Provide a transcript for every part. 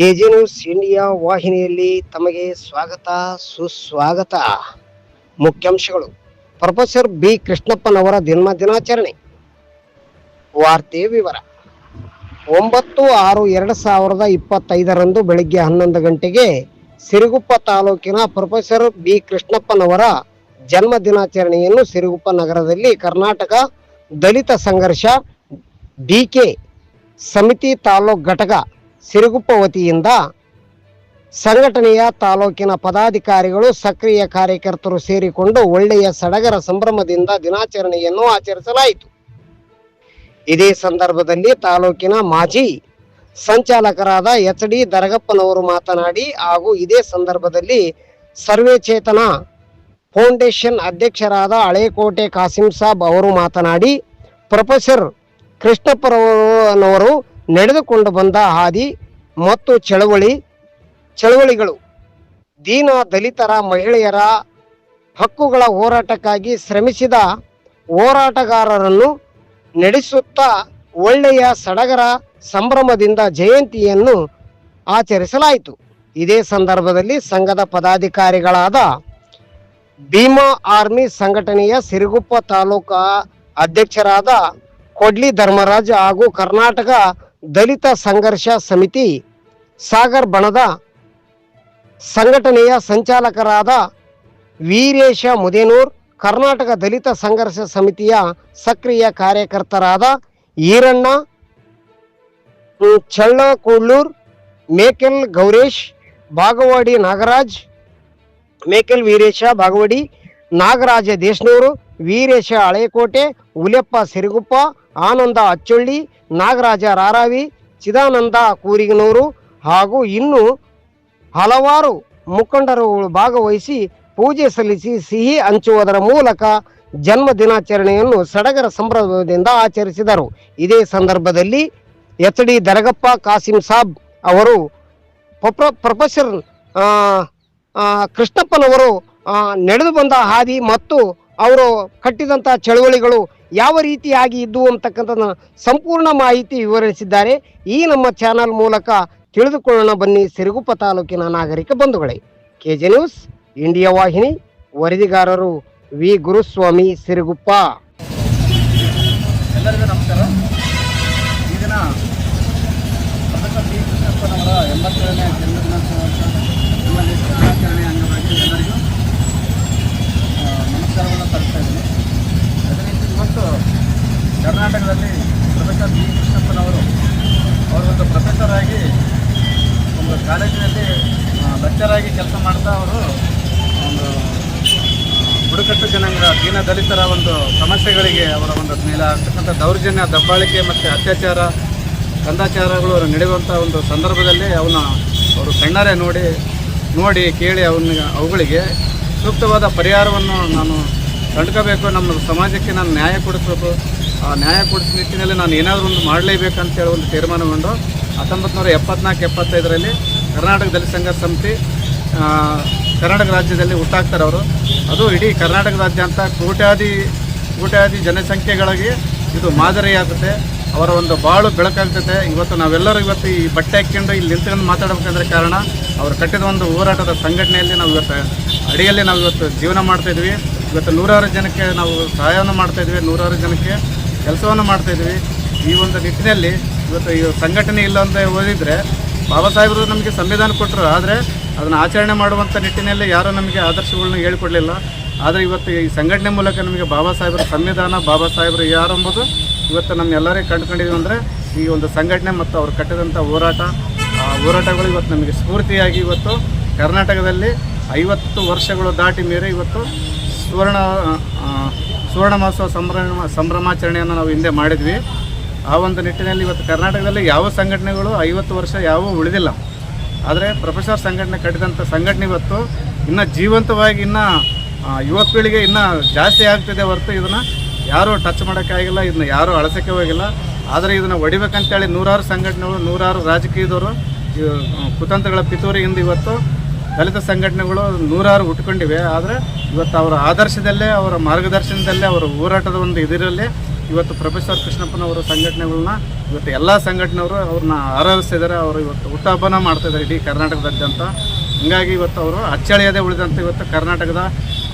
KG news India ವಾಹಿನಿಯಲ್ಲಿ ತಮಗೆ ಸ್ವಾಗತ, ಸುಸ್ವಾಗತ. ಮುಖ್ಯಾಂಶಗಳು. ಪ್ರೊಫೆಸರ್ ಬಿ ಕೃಷ್ಣಪ್ಪನವರ ಜನ್ಮ ದಿನಾಚರಣೆ. ವಾರ್ತೆ ವಿವರ. ಒಂಬತ್ತು ಆರು ಎರಡು ಸಾವಿರದ ಇಪ್ಪತ್ತೈದರಂದು ಬೆಳಿಗ್ಗೆ ಹನ್ನೊಂದು ಗಂಟೆಗೆ ಸಿರುಗುಪ್ಪ ತಾಲೂಕಿನ ಪ್ರೊಫೆಸರ್ ಬಿ ಕೃಷ್ಣಪ್ಪನವರ ಜನ್ಮ ದಿನಾಚರಣೆಯನ್ನು ಸಿರುಗುಪ್ಪ ನಗರದಲ್ಲಿ ಕರ್ನಾಟಕ ದಲಿತ ಸಂಘರ್ಷ ಡಿಕೆ ಸಮಿತಿ ತಾಲೂಕ್ ಘಟಕ ಸಿರುಗುಪ್ಪ ವತಿಯಿಂದ ಸಂಘಟನೆಯ ತಾಲೂಕಿನ ಪದಾಧಿಕಾರಿಗಳು, ಸಕ್ರಿಯ ಕಾರ್ಯಕರ್ತರು ಸೇರಿಕೊಂಡು ಒಳ್ಳೆಯ ಸಡಗರ ಸಂಭ್ರಮದಿಂದ ದಿನಾಚರಣೆಯನ್ನು ಆಚರಿಸಲಾಯಿತು. ಇದೇ ಸಂದರ್ಭದಲ್ಲಿ ತಾಲೂಕಿನ ಮಾಜಿ ಸಂಚಾಲಕರಾದ ಎಚ್ ಡಿ ದರಗಪ್ಪನವರು ಮಾತನಾಡಿ ಹಾಗೂ ಇದೇ ಸಂದರ್ಭದಲ್ಲಿ ಸರ್ವೇಚೇತನ ಫೌಂಡೇಶನ್ ಅಧ್ಯಕ್ಷರಾದ ಹಳೇಕೋಟೆ ಕಾಸಿಂ ಸಾಬ್ ಅವರು ಮಾತನಾಡಿ, ಪ್ರೊಫೆಸರ್ ಕೃಷ್ಣಪ್ಪರವರು ನಡೆದುಕೊಂಡು ಬಂದ ಹಾದಿ ಮತ್ತು ಚಳವಳಿ, ಚಳವಳಿಗಳು, ದೀನ ದಲಿತರ ಮಹಿಳೆಯರ ಹಕ್ಕುಗಳ ಹೋರಾಟಕ್ಕಾಗಿ ಶ್ರಮಿಸಿದ ಹೋರಾಟಗಾರರನ್ನು ನಡೆಸುತ್ತಾ ಒಳ್ಳೆಯ ಸಡಗರ ಸಂಭ್ರಮದಿಂದ ಜಯಂತಿಯನ್ನು ಆಚರಿಸಲಾಯಿತು. ಇದೇ ಸಂದರ್ಭದಲ್ಲಿ ಸಂಘದ ಪದಾಧಿಕಾರಿಗಳಾದ ಭೀಮಾ ಆರ್ಮಿ ಸಂಘಟನೆಯ ಸಿರುಗುಪ್ಪ ತಾಲೂಕಾ ಅಧ್ಯಕ್ಷರಾದ ಕೊಡ್ಲಿ ಧರ್ಮರಾಜ್ ಹಾಗೂ ಕರ್ನಾಟಕ ದಲಿತ ಸಂಘರ್ಷ ಸಮಿತಿ ಸಾಗರ್ ಬಣದ ಸಂಘಟನೆಯ ಸಂಚಾಲಕರಾದ ವೀರೇಶ ಮುದೇನೂರ್, ಕರ್ನಾಟಕ ದಲಿತ ಸಂಘರ್ಷ ಸಮಿತಿಯ ಸಕ್ರಿಯ ಕಾರ್ಯಕರ್ತರಾದ ಈರಣ್ಣ ಚಳ್ಳಕೂಡ್ಲೂರ್ ಮೇಕೆಲ್ ಗೌರೇಶ್, ಬಾಗವಾಡಿ ನಾಗರಾಜ್, ಮೇಕೆಲ್ ವೀರೇಶ, ಬಾಗವಾಡಿ ನಾಗರಾಜ ದೇಶನೂರು, ವೀರೇಶ ಹಳೇಕೋಟೆ ಉಲೆಪ್ಪ ಸಿರಿಗುಪ್ಪ, ಆನಂದ ಅಚ್ಚೊಳ್ಳಿ ನಾಗರಾಜ ರಾರಾವಿ, ಚಿದಾನಂದ ಕೂರಿಗನೂರು ಹಾಗೂ ಇನ್ನು ಹಲವಾರು ಮುಖಂಡರುಗಳು ಭಾಗವಹಿಸಿ ಪೂಜೆ ಸಲ್ಲಿಸಿ ಸಿಹಿ ಹಂಚುವುದರ ಮೂಲಕ ಜನ್ಮ ದಿನಾಚರಣೆಯನ್ನು ಸಡಗರ ಸಂಭ್ರಮದಿಂದ ಆಚರಿಸಿದರು. ಇದೇ ಸಂದರ್ಭದಲ್ಲಿ ಎಚ್ ಡಿ ದರಗಪ್ಪ ಕಾಸಿಂ ಸಾಬ್ ಅವರು ಪ್ರೊಫ- ಪ್ರೊಫೆಸರ್ ಕೃಷ್ಣಪ್ಪನವರು ನಡೆದು ಬಂದ ಹಾದಿ ಮತ್ತು ಅವರು ಕಟ್ಟಿದಂಥ ಚಳವಳಿಗಳು ಯಾವ ರೀತಿಯಾಗಿ ಇದ್ದವು ಅಂತಕ್ಕಂಥ ಸಂಪೂರ್ಣ ಮಾಹಿತಿ ವಿವರಿಸಿದ್ದಾರೆ. ಈ ನಮ್ಮ ಚಾನಲ್ ಮೂಲಕ ತಿಳಿದುಕೊಳ್ಳೋಣ. ಬನ್ನಿ ಸಿರುಗುಪ್ಪ ತಾಲೂಕಿನ ನಾಗರಿಕ ಬಂಧುಗಳೇ. ಕೆ ಜೆ ನ್ಯೂಸ್, ಇಂಡಿಯಾ ವಾಹಿನಿ, ವರದಿಗಾರರು ವಿ. ಗುರುಸ್ವಾಮಿ ಸಿರುಗುಪ್ಪ. ಎಲ್ಲರಿಗೂ ನಮಸ್ಕಾರ. ಈ ದಿನ ಜನ್ಮದಿನಾಚರಣೆ ದಿನಾಚರಣೆ ಅಂಗವಾಗಿ ಎಲ್ಲರಿಗೂ ಆ, ನಮಸ್ಕಾರವನ್ನು ತರಿಸ್ತಾ ಇದ್ದೀನಿ ಅದೇ ರೀತಿ ಇವತ್ತು ಕರ್ನಾಟಕದಲ್ಲಿ ಪ್ರೊಫೆಸರ್ ಬಿ ಕೃಷ್ಣಪ್ಪನವರು, ಅವರು ಒಂದು ಪ್ರೊಫೆಸರ್ ಆಗಿ ಒಂದು ಕಾಲೇಜಿನಲ್ಲಿ ಲೆಕ್ಚರ್ ಆಗಿ ಕೆಲಸ ಮಾಡ್ತಾ ಅವರು, ಒಂದು ಬುಡಕಟ್ಟು ಜನಾಂಗ, ದೀನ ದಲಿತರ ಒಂದು ಸಮಸ್ಯೆಗಳಿಗೆ ಅವರ ಒಂದು ಮೇಲೆ ಆಗ್ತಕ್ಕಂಥ ದೌರ್ಜನ್ಯ, ದಬ್ಬಾಳಿಕೆ ಮತ್ತು ಅತ್ಯಾಚಾರ ಕಂದಾಚಾರಗಳು ನಡೆಯುವಂಥ ಒಂದು ಸಂದರ್ಭದಲ್ಲಿ ಅವನ ಅವರು ಕಣ್ಣಾರೆ ನೋಡಿ ನೋಡಿ ಕೇಳಿ ಅವನ, ಅವುಗಳಿಗೆ ಸೂಕ್ತವಾದ ಪರಿಹಾರವನ್ನು ನಾನು ಕಂಡ್ಕೋಬೇಕು, ನಮ್ಮ ಸಮಾಜಕ್ಕೆ ನಾನು ನ್ಯಾಯ ಕೊಡಿಸ್ಬೇಕು. ನ್ಯಾಯ ಕೊಡಿಸಿದ ನಿಟ್ಟಿನಲ್ಲಿ ನಾನು ಏನಾದರೂ ಒಂದು ಮಾಡಲೇಬೇಕಂತೇಳಿ ಒಂದು ತೀರ್ಮಾನಗೊಂಡು ಹತ್ತೊಂಬತ್ತು ನೂರ ಎಪ್ಪತ್ನಾಲ್ಕು, ಎಪ್ಪತ್ತೈದರಲ್ಲಿ ಕರ್ನಾಟಕ ದಲಿತ ಸಂಘ ಸಮಿತಿ ಕರ್ನಾಟಕ ರಾಜ್ಯದಲ್ಲಿ ಹುಟ್ಟಾಗ್ತಾರೆ ಅವರು. ಅದು ಇಡೀ ಕರ್ನಾಟಕ ರಾಜ್ಯ ಅಂತ ಕೋಟ್ಯಾದಿ ಕೋಟ್ಯಾದಿ ಜನಸಂಖ್ಯೆಗಳಿಗೆ ಇದು ಮಾದರಿಯಾಗುತ್ತೆ. ಅವರ ಒಂದು ಬಾಳು ಬೆಳಕಾಗ್ತದೆ. ಇವತ್ತು ನಾವೆಲ್ಲರೂ ಇವತ್ತು ಈ ಬಟ್ಟೆ ಹಾಕ್ಕೊಂಡು ಇಲ್ಲಿ ನಿಂತ್ಕೊಂಡು ಮಾತಾಡಬೇಕಂದ್ರೆ ಕಾರಣ ಅವರು ಕಟ್ಟಿದ ಒಂದು ಹೋರಾಟದ ಸಂಘಟನೆಯಲ್ಲಿ ನಾವು ಇವತ್ತು ಅಡಿಯಲ್ಲಿ ನಾವು ಇವತ್ತು ಜೀವನ ಮಾಡ್ತಾಯಿದ್ವಿ ಇವತ್ತು ನೂರಾರು ಜನಕ್ಕೆ ನಾವು ಸಹಾಯವನ್ನು ಮಾಡ್ತಾಯಿದ್ವಿ ನೂರಾರು ಜನಕ್ಕೆ ಕೆಲಸವನ್ನು ಮಾಡ್ತಾಯಿದ್ವಿ ಈ ಒಂದು ನಿಟ್ಟಿನಲ್ಲಿ ಇವತ್ತು ಈ ಸಂಘಟನೆ ಇಲ್ಲ ಅಂತ ಓದಿದರೆ ಬಾಬಾ ಸಾಹೇಬರು ನಮಗೆ ಸಂವಿಧಾನ ಕೊಟ್ಟರು ಆದರೆ ಅದನ್ನು ಆಚರಣೆ ಮಾಡುವಂಥ ನಿಟ್ಟಿನಲ್ಲಿ ಯಾರೂ ನಮಗೆ ಆದರ್ಶಗಳನ್ನ ಹೇಳಿಕೊಡಲಿಲ್ಲ. ಆದರೆ ಇವತ್ತು ಈ ಸಂಘಟನೆ ಮೂಲಕ ನಮಗೆ ಬಾಬಾ ಸಾಹೇಬರ ಸಂವಿಧಾನ, ಬಾಬಾ ಸಾಹೇಬರು ಯಾರು ಎಂಬುದು ಇವತ್ತು ನಮ್ಮೆಲ್ಲರೇ ಕಂಡುಕೊಂಡಿದ್ದೀವಿ ಅಂದರೆ ಈ ಒಂದು ಸಂಘಟನೆ ಮತ್ತು ಅವರು ಕಟ್ಟಿದಂಥ ಹೋರಾಟ. ಆ ಹೋರಾಟಗಳು ಇವತ್ತು ನಮಗೆ ಸ್ಫೂರ್ತಿಯಾಗಿ ಇವತ್ತು ಕರ್ನಾಟಕದಲ್ಲಿ ಐವತ್ತು ವರ್ಷಗಳು ದಾಟಿ ಮೇರೆ ಇವತ್ತು ಸುವರ್ಣ ಸುವರ್ಣ ಮಹೋತ್ಸವ ಸಂಭ್ರಮ ಸಂಭ್ರಮಾಚರಣೆಯನ್ನು ನಾವು ಹಿಂದೆ ಮಾಡಿದ್ವಿ. ಆ ಒಂದು ನಿಟ್ಟಿನಲ್ಲಿ ಇವತ್ತು ಕರ್ನಾಟಕದಲ್ಲಿ ಯಾವ ಸಂಘಟನೆಗಳು ಐವತ್ತು ವರ್ಷ ಯಾವ ಉಳಿದಿಲ್ಲ. ಆದರೆ ಪ್ರೊಫೆಸರ್ ಸಂಘಟನೆ ಕಟ್ಟಿದಂಥ ಸಂಘಟನೆ ಇವತ್ತು ಇನ್ನೂ ಜೀವಂತವಾಗಿ ಇನ್ನೂ ಯುವ ಪೀಳಿಗೆ ಇನ್ನೂ ಜಾಸ್ತಿ ಆಗ್ತಿದೆ ಹೊರತು ಇದನ್ನು ಯಾರೂ ಟಚ್ ಮಾಡೋಕ್ಕಾಗಿಲ್ಲ ಇದನ್ನ ಯಾರೂ ಅಳಸಕ್ಕೆ ಹೋಗಿಲ್ಲ. ಆದರೆ ಇದನ್ನು ಹೊಡಿಬೇಕಂತೇಳಿ ನೂರಾರು ಸಂಘಟನೆಗಳು, ನೂರಾರು ರಾಜಕೀಯದವರು ಕುತಂತ್ರಗಳ ಪಿತೂರಿಯಿಂದ ಇವತ್ತು ದಲಿತ ಸಂಘಟನೆಗಳು ನೂರಾರು ಹುಟ್ಕೊಂಡಿವೆ ಆದರೆ ಇವತ್ತು ಅವರ ಆದರ್ಶದಲ್ಲೇ, ಅವರ ಮಾರ್ಗದರ್ಶನದಲ್ಲೇ, ಅವರ ಹೋರಾಟದ ಒಂದು ಇದರಲ್ಲಿ ಇವತ್ತು ಪ್ರೊಫೆಸರ್ ಕೃಷ್ಣಪ್ಪನವರ ಸಂಘಟನೆಗಳನ್ನ ಇವತ್ತು ಎಲ್ಲ ಸಂಘಟನೆಯವರು ಅವ್ರನ್ನ ಆರಾಧಿಸಿದ್ದಾರೆ ಅವರು ಇವತ್ತು ಹುಟ್ಟಹಬ್ಬನ ಮಾಡ್ತಿದ್ದಾರೆ ಇಡೀ ಕರ್ನಾಟಕದಾದ್ಯಂತ. ಹೀಗಾಗಿ ಇವತ್ತು ಅವರು ಅಚ್ಚಳಿಯದೇ ಉಳಿದಂಥ ಇವತ್ತು ಕರ್ನಾಟಕದ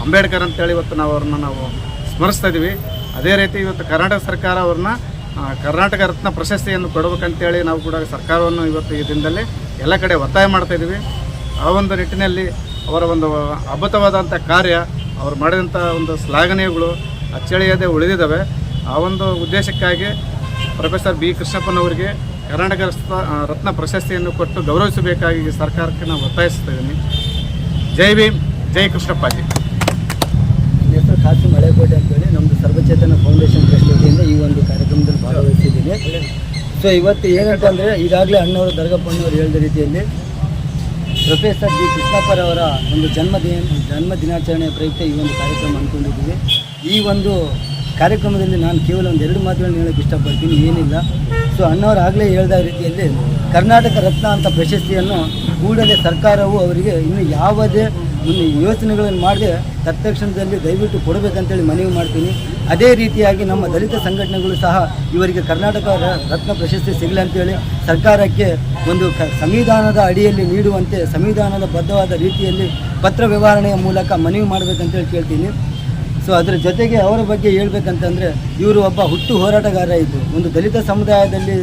ಅಂಬೇಡ್ಕರ್ ಅಂತೇಳಿ ಇವತ್ತು ನಾವು ಅವ್ರನ್ನ ನಾವು ಸ್ಮರಿಸ್ತಾ ಇದ್ದೀವಿ ಅದೇ ರೀತಿ ಇವತ್ತು ಕರ್ನಾಟಕ ಸರ್ಕಾರ ಅವ್ರನ್ನ ಕರ್ನಾಟಕ ರತ್ನ ಪ್ರಶಸ್ತಿಯನ್ನು ಕೊಡಬೇಕಂತೇಳಿ ನಾವು ಕೂಡ ಸರ್ಕಾರವನ್ನು ಇವತ್ತು ಈ ದಿನದಲ್ಲಿ ಎಲ್ಲ ಕಡೆ ಒತ್ತಾಯ ಮಾಡ್ತಾ ಇದ್ದೀವಿ ಆ ಒಂದು ನಿಟ್ಟಿನಲ್ಲಿ ಅವರ ಒಂದು ಅದ್ಭುತವಾದಂಥ ಕಾರ್ಯ ಅವರು ಮಾಡಿದಂಥ ಒಂದು ಶ್ಲಾಘನೀಯಗಳು ಅಚ್ಚಳಿಯದೆ ಉಳಿದಿದ್ದಾವೆ. ಆ ಒಂದು ಉದ್ದೇಶಕ್ಕಾಗಿ ಪ್ರೊಫೆಸರ್ ಬಿ. ಕೃಷ್ಣಪ್ಪನವರಿಗೆ ಕರ್ನಾಟಕ ರತ್ನ ರತ್ನ ಪ್ರಶಸ್ತಿಯನ್ನು ಕೊಟ್ಟು ಗೌರವಿಸಬೇಕಾಗಿ ಸರ್ಕಾರಕ್ಕೆ ನಾವು ಒತ್ತಾಯಿಸ್ತಾ ಇದ್ದೀನಿ. ಜೈ ಭೀಮ್ ಜೈ ಕೃಷ್ಣಪ್ಪಾಜಿ. ಹೆಸರು ಖಾಸಿ ಮಳೆಕೋಟೆ ಅಂತೇಳಿ. ನಮ್ಮದು ಸರ್ವಚೇತನ ಫೌಂಡೇಶನ್ ಟ್ರಸ್ಟ್ ವತಿಯಿಂದ ಈ ಒಂದು ಕಾರ್ಯಕ್ರಮದಲ್ಲಿ ಭಾಗವಹಿಸಿದ್ದೀನಿ. ಸೊ ಇವತ್ತು ಏನಂತಂದರೆ ಈಗಾಗಲೇ ಅಣ್ಣವರು ದರ್ಗಪ್ಪಣ್ಣವರು ಹೇಳಿದ ರೀತಿಯಲ್ಲಿ ಪ್ರೊಫೆಸರ್ ಬಿ ಕೃಷ್ಣಪ್ಪರವರ ಒಂದು ಜನ್ಮದಿನ ಜನ್ಮ ದಿನಾಚರಣೆಯ ಪ್ರಯುಕ್ತ ಈ ಒಂದು ಕಾರ್ಯಕ್ರಮ ಅಂದ್ಕೊಂಡಿದ್ದೀವಿ. ಈ ಒಂದು ಕಾರ್ಯಕ್ರಮದಲ್ಲಿ ನಾನು ಕೇವಲ ಒಂದು ಎರಡು ಮಾತುಗಳನ್ನು ಹೇಳೋಕ್ಕೆ ಇಷ್ಟಪಡ್ತೀನಿ. ಏನಿಲ್ಲ. ಸೊ ಅಣ್ಣವರು ಆಗಲೇ ಹೇಳಿದ ರೀತಿಯಲ್ಲಿ ಕರ್ನಾಟಕ ರತ್ನ ಅಂತ ಪ್ರಶಸ್ತಿಯನ್ನು ಕೂಡಲೇ ಸರ್ಕಾರವು ಅವರಿಗೆ ಇನ್ನು ಯಾವುದೇ ಒಂದು ಯೋಚನೆಗಳನ್ನು ಮಾಡದೆ ತತ್ಕ್ಷಣದಲ್ಲಿ ದಯವಿಟ್ಟು ಕೊಡಬೇಕಂತೇಳಿ ಮನವಿ ಮಾಡ್ತೀನಿ. ಅದೇ ರೀತಿಯಾಗಿ ನಮ್ಮ ದಲಿತ ಸಂಘಟನೆಗಳು ಸಹ ಇವರಿಗೆ ಕರ್ನಾಟಕ ರತ್ನ ಪ್ರಶಸ್ತಿ ಸಿಗಲಿ ಅಂತೇಳಿ ಸರ್ಕಾರಕ್ಕೆ ಒಂದು ಸಂವಿಧಾನದ ಅಡಿಯಲ್ಲಿ ನೀಡುವಂತೆ, ಸಂವಿಧಾನದ ಬದ್ಧವಾದ ರೀತಿಯಲ್ಲಿ ಪತ್ರ ವ್ಯವಹಾರಣೆಯ ಮೂಲಕ ಮನವಿ ಮಾಡಬೇಕಂತೇಳಿ ಕೇಳ್ತೀನಿ. ಸೊ ಅದರ ಜೊತೆಗೆ ಅವರ ಬಗ್ಗೆ ಹೇಳ್ಬೇಕಂತಂದರೆ, ಇವರು ಒಬ್ಬ ಹುಟ್ಟು ಹೋರಾಟಗಾರ ಇದ್ದು ಒಂದು ದಲಿತ ಸಮುದಾಯದಲ್ಲಿ,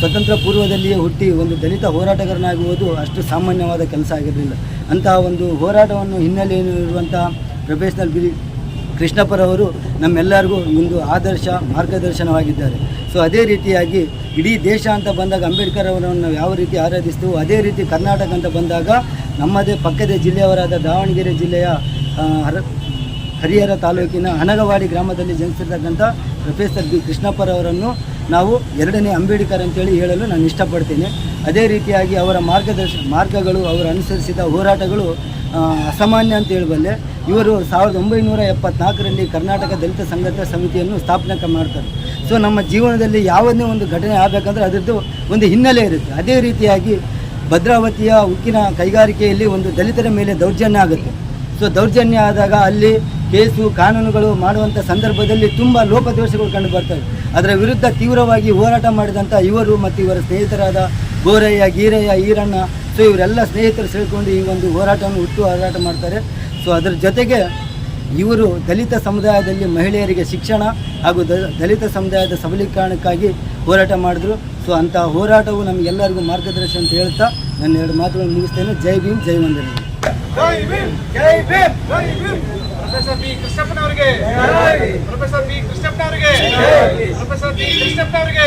ಸ್ವತಂತ್ರ ಪೂರ್ವದಲ್ಲಿಯೇ ಹುಟ್ಟಿ ಒಂದು ದಲಿತ ಹೋರಾಟಗಾರನಾಗುವುದು ಅಷ್ಟು ಸಾಮಾನ್ಯವಾದ ಕೆಲಸ ಆಗಿರಲಿಲ್ಲ. ಅಂತಹ ಒಂದು ಹೋರಾಟವನ್ನು ಹಿನ್ನೆಲೆಯಲ್ಲಿ ಇರುವಂತಹ ಪ್ರೊಫೆಷನಲ್ ಬಿ ಕೃಷ್ಣಪ್ಪರವರು ನಮ್ಮೆಲ್ಲರಿಗೂ ಒಂದು ಆದರ್ಶ ಮಾರ್ಗದರ್ಶನವಾಗಿದ್ದಾರೆ. ಸೊ ಅದೇ ರೀತಿಯಾಗಿ ಇಡೀ ದೇಶ ಅಂತ ಬಂದಾಗ ಅಂಬೇಡ್ಕರ್ ಅವರನ್ನು ಯಾವ ರೀತಿ ಆರಾಧಿಸ್ತೀವೋ, ಅದೇ ರೀತಿ ಕರ್ನಾಟಕ ಅಂತ ಬಂದಾಗ ನಮ್ಮದೇ ಪಕ್ಕದ ಜಿಲ್ಲೆಯವರಾದ ದಾವಣಗೆರೆ ಜಿಲ್ಲೆಯ ಹರ ಹರಿಹರ ತಾಲೂಕಿನ ಹನಗವಾಡಿ ಗ್ರಾಮದಲ್ಲಿ ಜನಿಸಿರ್ತಕ್ಕಂಥ ಪ್ರೊಫೆಸರ್ ಬಿ ಕೃಷ್ಣಪ್ಪರವರನ್ನು ನಾವು ಎರಡನೇ ಅಂಬೇಡ್ಕರ್ ಅಂತೇಳಿ ಹೇಳಲು ನಾನು ಇಷ್ಟಪಡ್ತೇನೆ. ಅದೇ ರೀತಿಯಾಗಿ ಅವರ ಮಾರ್ಗದರ್ಶ, ಮಾರ್ಗಗಳು, ಅವರು ಅನುಸರಿಸಿದ ಹೋರಾಟಗಳು ಅಸಾಮಾನ್ಯ ಅಂತ ಹೇಳಬಲ್ಲೆ, ಇವರು ಸಾವಿರದ ಒಂಬೈನೂರ ಎಪ್ಪತ್ನಾಲ್ಕರಲ್ಲಿ ಕರ್ನಾಟಕ ದಲಿತ ಸಂಘರ್ಷ ಸಮಿತಿಯನ್ನು ಸ್ಥಾಪನೆ ಮಾಡ್ತಾರೆ. ಸೊ, ನಮ್ಮ ಜೀವನದಲ್ಲಿ ಯಾವುದೇ ಒಂದು ಘಟನೆ ಆಗಬೇಕಂದ್ರೆ ಅದರದ್ದು ಒಂದು ಹಿನ್ನೆಲೆ ಇರುತ್ತೆ. ಅದೇ ರೀತಿಯಾಗಿ ಭದ್ರಾವತಿಯ ಉಕ್ಕಿನ ಕೈಗಾರಿಕೆಯಲ್ಲಿ ಒಂದು ದಲಿತರ ಮೇಲೆ ದೌರ್ಜನ್ಯ ಆಗುತ್ತೆ. ಸೊ, ದೌರ್ಜನ್ಯ ಆದಾಗ ಅಲ್ಲಿ ಕೇಸು ಕಾನೂನುಗಳು ಮಾಡುವಂಥ ಸಂದರ್ಭದಲ್ಲಿ ತುಂಬ ಲೋಪದೋಷಗಳು ಕಂಡು ಬರ್ತವೆ. ಅದರ ವಿರುದ್ಧ ತೀವ್ರವಾಗಿ ಹೋರಾಟ ಮಾಡಿದಂಥ ಇವರು ಮತ್ತು ಇವರ ಸ್ನೇಹಿತರಾದ ಗೋರಯ್ಯ, ಗೀರಯ್ಯ, ಈರಣ್ಣ, ಸೊ ಇವರೆಲ್ಲ ಸ್ನೇಹಿತರು ಸೇರಿಕೊಂಡು ಈ ಒಂದು ಹೋರಾಟವನ್ನು ಹುಟ್ಟು ಹೋರಾಟ ಮಾಡ್ತಾರೆ. ಸೊ ಅದರ ಜೊತೆಗೆ ಇವರು ದಲಿತ ಸಮುದಾಯದಲ್ಲಿ ಮಹಿಳೆಯರಿಗೆ ಶಿಕ್ಷಣ ಹಾಗೂ ದಲಿತ ಸಮುದಾಯದ ಸಬಲೀಕರಣಕ್ಕಾಗಿ ಹೋರಾಟ ಮಾಡಿದ್ರು. ಸೊ ಅಂತಹ ಹೋರಾಟವು ನಮಗೆಲ್ಲರಿಗೂ ಮಾರ್ಗದರ್ಶನ ಅಂತ ಹೇಳ್ತಾ ನನ್ನ ಎರಡು ಮಾತುಗಳನ್ನು ಮುಗಿಸ್ತೇನೆ. ಜೈ ಭೀಮ್, ಜೈ ವಂದನೆ. ಪ್ರೊಫೆಸರ್ ಬಿ ಕೃಷ್ಣಪ್ಪನವರಿಗೆ ಪ್ರೊಫೆಸರ್ ಬಿ ಕೃಷ್ಣಪ್ಪನವರಿಗೆ ಪ್ರೊಫೆಸರ್ ಬಿ ಕೃಷ್ಣಪ್ಪನವರಿಗೆ